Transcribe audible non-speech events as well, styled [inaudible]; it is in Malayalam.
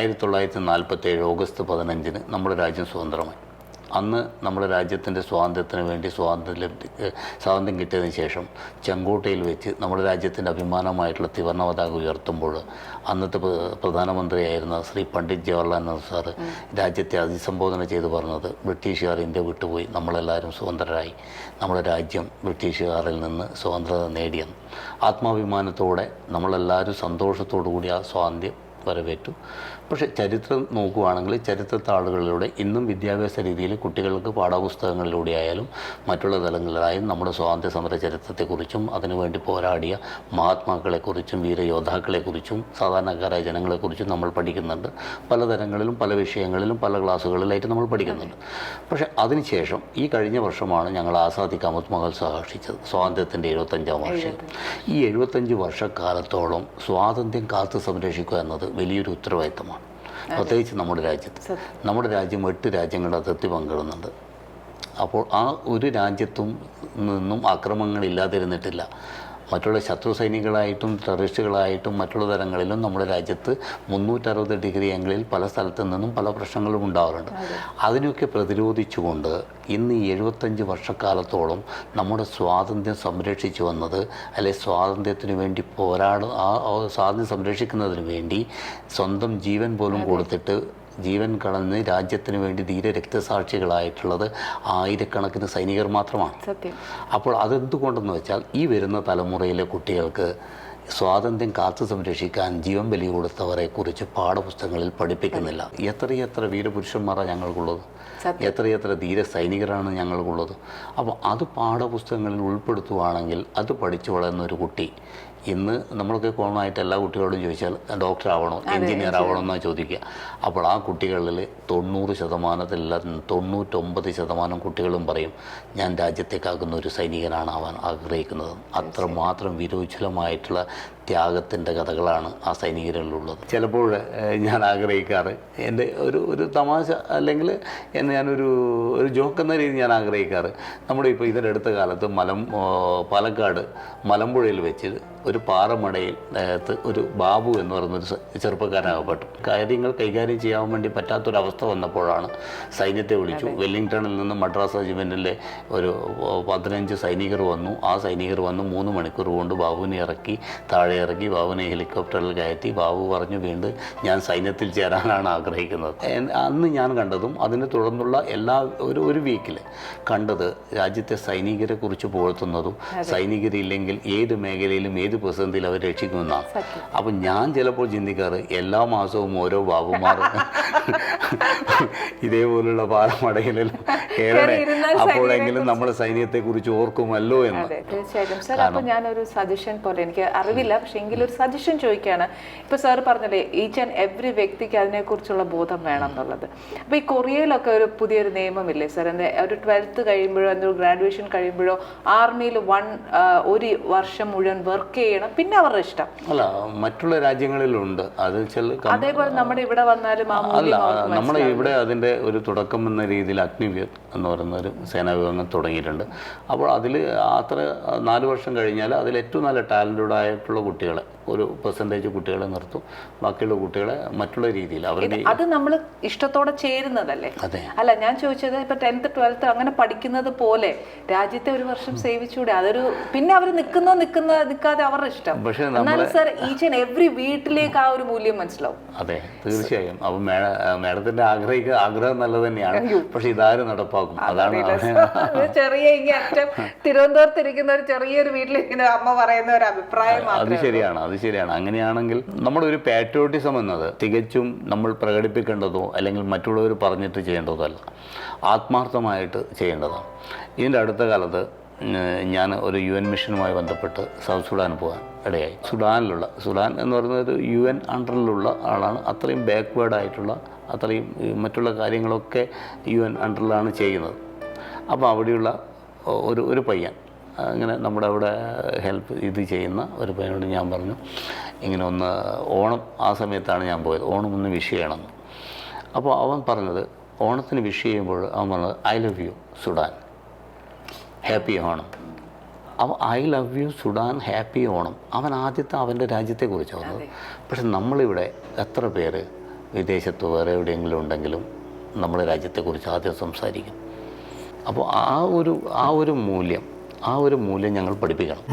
ആയിരത്തി തൊള്ളായിരത്തി നാൽപ്പത്തി ഏഴ് ഓഗസ്റ്റ് പതിനഞ്ചിന് നമ്മുടെ രാജ്യം സ്വതന്ത്രമായി. അന്ന് നമ്മുടെ രാജ്യത്തിന്റെ സ്വാതന്ത്ര്യത്തിന് വേണ്ടി സ്വാതന്ത്ര്യം സ്വാതന്ത്ര്യം കിട്ടിയതിന് ശേഷം ചെങ്കോട്ടയിൽ വെച്ച് നമ്മുടെ രാജ്യത്തിന്റെ അഭിമാനമായിട്ടുള്ള ത്രിവർണ പതാക ഉയർത്തുമ്പോൾ അന്നത്തെ പ്രധാനമന്ത്രിയായിരുന്ന ശ്രീ പണ്ഡിറ്റ് ജവഹർലാൽ നെഹ്റു സാറ് രാജ്യത്തെ അഭിസംബോധന ചെയ്ത് പറഞ്ഞത് ബ്രിട്ടീഷുകാർ ഇന്ത്യ വിട്ടുപോയി നമ്മളെല്ലാവരും സ്വതന്ത്രരായി. നമ്മുടെ രാജ്യം ബ്രിട്ടീഷുകാരിൽ നിന്ന് സ്വതന്ത്രത നേടിയെന്ന്. ആത്മാഭിമാനത്തോടെ നമ്മളെല്ലാവരും സന്തോഷത്തോടു കൂടി ആ സ്വാതന്ത്ര്യം വരവേറ്റു. പക്ഷേ ചരിത്രം നോക്കുകയാണെങ്കിൽ ചരിത്രത്താളുകളിലൂടെ ഇന്നും വിദ്യാഭ്യാസ രീതിയിൽ കുട്ടികൾക്ക് പാഠപുസ്തകങ്ങളിലൂടെ ആയാലും മറ്റുള്ള തലങ്ങളിലായാലും നമ്മുടെ സ്വാതന്ത്ര്യ സമര ചരിത്രത്തെക്കുറിച്ചും അതിനുവേണ്ടി പോരാടിയ മഹാത്മാക്കളെക്കുറിച്ചും വീരയോദ്ധാക്കളെക്കുറിച്ചും സാധാരണക്കാരായ ജനങ്ങളെക്കുറിച്ചും നമ്മൾ പഠിക്കുന്നുണ്ട്. പലതരങ്ങളിലും പല വിഷയങ്ങളിലും പല ക്ലാസ്സുകളിലായിട്ട് നമ്മൾ പഠിക്കുന്നുണ്ട്. പക്ഷേ അതിനുശേഷം ഈ കഴിഞ്ഞ വർഷമാണ് ഞങ്ങൾ ആസാദി കാമത് മഹൽ സഹാഷിച്ചത് സ്വാതന്ത്ര്യത്തിന്റെ എഴുപത്തഞ്ചാം വർഷം ഈ എഴുപത്തഞ്ച് വർഷക്കാലത്തോളം സ്വാതന്ത്ര്യം കാത്തു സംരക്ഷിക്കുക എന്നത് വലിയൊരു ഉത്തരവാദിത്തമാണ്. പ്രത്യേകിച്ച് നമ്മുടെ രാജ്യത്ത്. നമ്മുടെ രാജ്യം എട്ട് രാജ്യങ്ങളുടെ അതിർത്തി പങ്കിടുന്നുണ്ട്. അപ്പോൾ ആ ഒരു രാജ്യത്തും നിന്നും ആക്രമണങ്ങൾ ഇല്ലാതിരുന്നിട്ടില്ല. മറ്റുള്ള ശത്രു സൈനികളായിട്ടും ടെററിസ്റ്റുകളായിട്ടും മറ്റുള്ള തരങ്ങളിലും നമ്മുടെ രാജ്യത്ത് മുന്നൂറ്ററുപത് ഡിഗ്രി ആംഗിളിൽ പല സ്ഥലത്തു നിന്നും പല പ്രശ്നങ്ങളും ഉണ്ടാവാറുണ്ട്. അതിനൊക്കെ പ്രതിരോധിച്ചുകൊണ്ട് ഇന്ന് ഈ എഴുപത്തഞ്ച് വർഷക്കാലത്തോളം നമ്മുടെ സ്വാതന്ത്ര്യം സംരക്ഷിച്ചു വന്നത് അല്ലെ സ്വാതന്ത്ര്യത്തിന് വേണ്ടി പോരാട ആ ആ സ്വാതന്ത്ര്യം സംരക്ഷിക്കുന്നതിന് വേണ്ടി സ്വന്തം ജീവൻ പോലും കൊടുത്തിട്ട് ജീവൻ കളഞ്ഞ് രാജ്യത്തിന് വേണ്ടി ധീര രക്തസാക്ഷികളായിട്ടുള്ളത് ആയിരക്കണക്കിന് സൈനികർ മാത്രമാണ്. അപ്പോൾ അതെന്തുകൊണ്ടെന്ന് വെച്ചാൽ ഈ വരുന്ന തലമുറയിലെ കുട്ടികൾക്ക് സ്വാതന്ത്ര്യം കാത്തു സംരക്ഷിക്കാൻ ജീവൻ ബലി കൊടുത്തവരെ കുറിച്ച് പാഠപുസ്തകങ്ങളിൽ പഠിപ്പിക്കുന്നില്ല. എത്രയെത്ര വീരപുരുഷന്മാരാണ് ഞങ്ങൾക്കുള്ളത്. എത്രയെത്ര ധീര സൈനികരാണ് ഞങ്ങൾക്കുള്ളത്. അപ്പോൾ അത് പാഠപുസ്തകങ്ങളിൽ ഉൾപ്പെടുത്തുവാണെങ്കിൽ അത് പഠിച്ചു വളരുന്ന ഒരു കുട്ടി ഇന്ന് നമ്മളൊക്കെ കോമൺ ആയിട്ട് എല്ലാ കുട്ടികളോടും ചോദിച്ചാൽ ഡോക്ടർ ആവണോ എഞ്ചിനീയർ ആവണോ എന്നാണ് ചോദിക്കുക. അപ്പോൾ ആ കുട്ടികളിൽ തൊണ്ണൂറ് ശതമാനത്തിലല്ല തൊണ്ണൂറ്റൊമ്പത് ശതമാനം കുട്ടികളും പറയും ഞാൻ രാജ്യത്തേക്കാക്കുന്ന ഒരു സൈനികനാണ് ആവാൻ ആഗ്രഹിക്കുന്നത്. അത്രമാത്രം വിരോചിതമായിട്ടുള്ള ത്യാഗത്തിന്റെ കഥകളാണ് ആ സൈനികരിലുള്ളത്. ചിലപ്പോൾ ഞാൻ ആഗ്രഹിക്കാറ്. എന്റെ ഒരു ഒരു തമാശ അല്ലെങ്കിൽ എന്നെ ഞാനൊരു ഒരു ജോക്ക് എന്ന രീതിയിൽ ഞാൻ ആഗ്രഹിക്കാറ്. നമ്മുടെ ഇപ്പോൾ ഇതിന്റെ അടുത്ത കാലത്ത് മലം പാലക്കാട് മലമ്പുഴയിൽ വെച്ച് ഒരു പാറമടയിൽ അകത്ത് ഒരു ബാബു എന്ന് പറയുന്നൊരു ചെറുപ്പക്കാരനാകപ്പെട്ടു. കാര്യങ്ങൾ കൈകാര്യം ചെയ്യാൻ വേണ്ടി പറ്റാത്തൊരവസ്ഥ വന്നപ്പോഴാണ് സൈന്യത്തെ വിളിച്ചു. വെല്ലിംഗ്ടണിൽ നിന്ന് മദ്രാസ് റെജിമെന്റിലെ ഒരു പതിനഞ്ച് സൈനികർ വന്നു. ആ സൈനികർ വന്ന് മൂന്ന് മണിക്കൂർ കൊണ്ട് ബാബുവിനെ ഇറക്കി താഴെ ഇറക്കി ബാബുവിനെ ഹെലികോപ്റ്ററിൽ കയറ്റി ബാബു പറഞ്ഞു വീണ്ടും ഞാൻ സൈന്യത്തിൽ ചേരാനാണ് ആഗ്രഹിക്കുന്നത്. അന്ന് ഞാൻ കണ്ടതും അതിനെ തുടർന്നുള്ള എല്ലാ ഒരു ഒരു വീക്കിൽ കണ്ടത് രാജ്യത്തെ സൈനികരെ കുറിച്ച് പുകഴ്ത്തുന്നതും സൈനികരില്ലെങ്കിൽ ഏത് മേഖലയിലും ഏത് പ്രതിസന്ധിയിലും അവർ രക്ഷിക്കുമെന്നാണ് അപ്പം ഞാൻ ചിലപ്പോൾ ചിന്തിക്കാറ് എല്ലാ മാസവും ഓരോ ബാബുമാർ [laughs] ഇതേപോലുള്ള പാലമടയിലും ഏറെ അപ്പോഴെങ്കിലും നമ്മുടെ സൈന്യത്തെക്കുറിച്ച് ഓർക്കുമല്ലോ എന്ന്. തീർച്ചയായിട്ടും. സാർ അപ്പോൾ ഞാനൊരു സജഷൻ പോലെ എനിക്ക് അറിവില്ല. പക്ഷെ എങ്കിലും ഒരു സജഷൻ ചോദിക്കുകയാണ് ഇപ്പൊ സാർ പറഞ്ഞല്ലേ ഈച്ച് ആൻഡ് എവറി വ്യക്തിക്ക് അതിനെക്കുറിച്ചുള്ള ബോധം വേണം എന്നുള്ളത് അപ്പൊ ഈ കൊറിയയിലൊക്കെ ഒരു പുതിയൊരു നിയമമില്ലേ സാർ എന്താ ഒരു ട്വൽത്ത് കഴിയുമ്പോഴോ എന്തോ ഗ്രാജുവേഷൻ കഴിയുമ്പോഴോ ആർമിയിൽ വൺ ഒരു വർഷം മുഴുവൻ വർക്ക് ചെയ്യണം. പിന്നെ അവരുടെ ഇഷ്ടം. അല്ല മറ്റുള്ള രാജ്യങ്ങളിലുണ്ട്. അത് അതേപോലെ നമ്മുടെ ഇവിടെ വന്നാലും അല്ല നമ്മുടെ ഇവിടെ അതിന്റെ ഒരു തുടക്കം എന്ന രീതിയിൽ അഗ്നിവീർ എന്ന് പറയുന്ന ഒരു സേനാ വിഭാഗം തുടങ്ങിയിട്ടുണ്ട്. അപ്പോൾ അതിൽ അത്ര നാല് വർഷം കഴിഞ്ഞാൽ അതിൽ ഏറ്റവും നല്ല ടാലന്റഡ് ആയിട്ടുള്ള കുട്ടികളെ. ഒരു പെർസെന്റേജ് കുട്ടികളെ നിർത്തും. ബാക്കിയുള്ള കുട്ടികളെ മറ്റുള്ള രീതിയിൽ അവരുടെ അത് നമ്മൾ ഇഷ്ടത്തോടെ ചേരുന്നതല്ലേ? അതെ. അല്ല ഞാൻ ചോദിച്ചത് ഇപ്പൊ ടെൻത്ത് ട്വൽത്ത് അങ്ങനെ പഠിക്കുന്നത് പോലെ രാജ്യത്തെ ഒരു വർഷം സേവിച്ചൂടെ? അതൊരു പിന്നെ അവർ നിൽക്കുന്നോ നിൽക്കുന്ന നിൽക്കാതെ അവരുടെ ഇഷ്ടം. പക്ഷേ എന്നാലും സർ ഈച്ച് ആൻഡ് എവറി വീട്ടിലേക്ക് ആ ഒരു മൂല്യം മനസ്സിലാവും. അതെ തീർച്ചയായും. അപ്പം മേഡ മേഡത്തിന്റെ ആഗ്രഹിക്കുക ആഗ്രഹം നല്ലത് തന്നെയാണ്. പക്ഷെ ഇതാരും നടപ്പാക്കും. അതാണ് ചെറിയ ഇങ്ങനെ [laughs] തിരുവനന്തപുരത്ത് ഇരിക്കുന്ന ഒരു ചെറിയൊരു വീട്ടിലിരിക്കുന്ന അമ്മ പറയുന്ന ഒരു അഭിപ്രായം അത് ശരിയാണ്. അത് ശരിയാണ്. അങ്ങനെയാണെങ്കിൽ നമ്മുടെ ഒരു പാട്രിയോട്ടിസം എന്നത് തികച്ചും നമ്മൾ പ്രകടിപ്പിക്കേണ്ടതോ അല്ലെങ്കിൽ മറ്റുള്ളവർ പറഞ്ഞിട്ട് ചെയ്യേണ്ടതോ അല്ല. ആത്മാർത്ഥമായിട്ട് ചെയ്യേണ്ടതാണ്. ഇതിന്റെ അടുത്ത കാലത്ത് ഞാൻ ഒരു യു എൻ മിഷനുമായി ബന്ധപ്പെട്ട് സൗത്ത് സുഡാൻ പോകാൻ ഇടയായി. സുഡാനിലുള്ള സുഡാൻ എന്ന് പറയുന്നത് ഒരു യു എൻ അണ്ടറിലുള്ള ആളാണ്. അത്രയും ബാക്ക്വേർഡ് ആയിട്ടുള്ള അത്രയും മറ്റുള്ള കാര്യങ്ങളൊക്കെ യു എൻ അണ്ടറിലാണ് ചെയ്യുന്നത്. അപ്പോൾ അവിടെയുള്ള ഒരു ഒരു പയ്യൻ അങ്ങനെ നമ്മുടെ അവിടെ ഹെൽപ്പ് ഇത് ചെയ്യുന്ന ഒരു പയ്യനോട് ഞാൻ പറഞ്ഞു ഇങ്ങനെ ഒന്ന് ഓണം ആ സമയത്താണ് ഞാൻ പോയത്. ഓണം ഒന്ന് വിഷ് ചെയ്യണം. അപ്പോൾ അവൻ പറഞ്ഞത് ഓണത്തിന് വിഷ് ചെയ്യുമ്പോൾ അവൻ പറഞ്ഞത് I love you Sudan. Happy Onam. അവൻ I love you Sudan happy Onam. അവൻ ആദ്യത്തെ അവന്റെ രാജ്യത്തെക്കുറിച്ച് പക്ഷെ നമ്മളിവിടെ എത്ര പേര് വിദേശത്ത് വേറെ എവിടെയെങ്കിലും ഉണ്ടെങ്കിലും നമ്മുടെ രാജ്യത്തെക്കുറിച്ച് ആദ്യം സംസാരിക്കും. അപ്പോൾ ആ ഒരു ആ ഒരു മൂല്യം ആ ഒരു മൂല്യം ഞങ്ങൾ പഠിപ്പിക്കണം.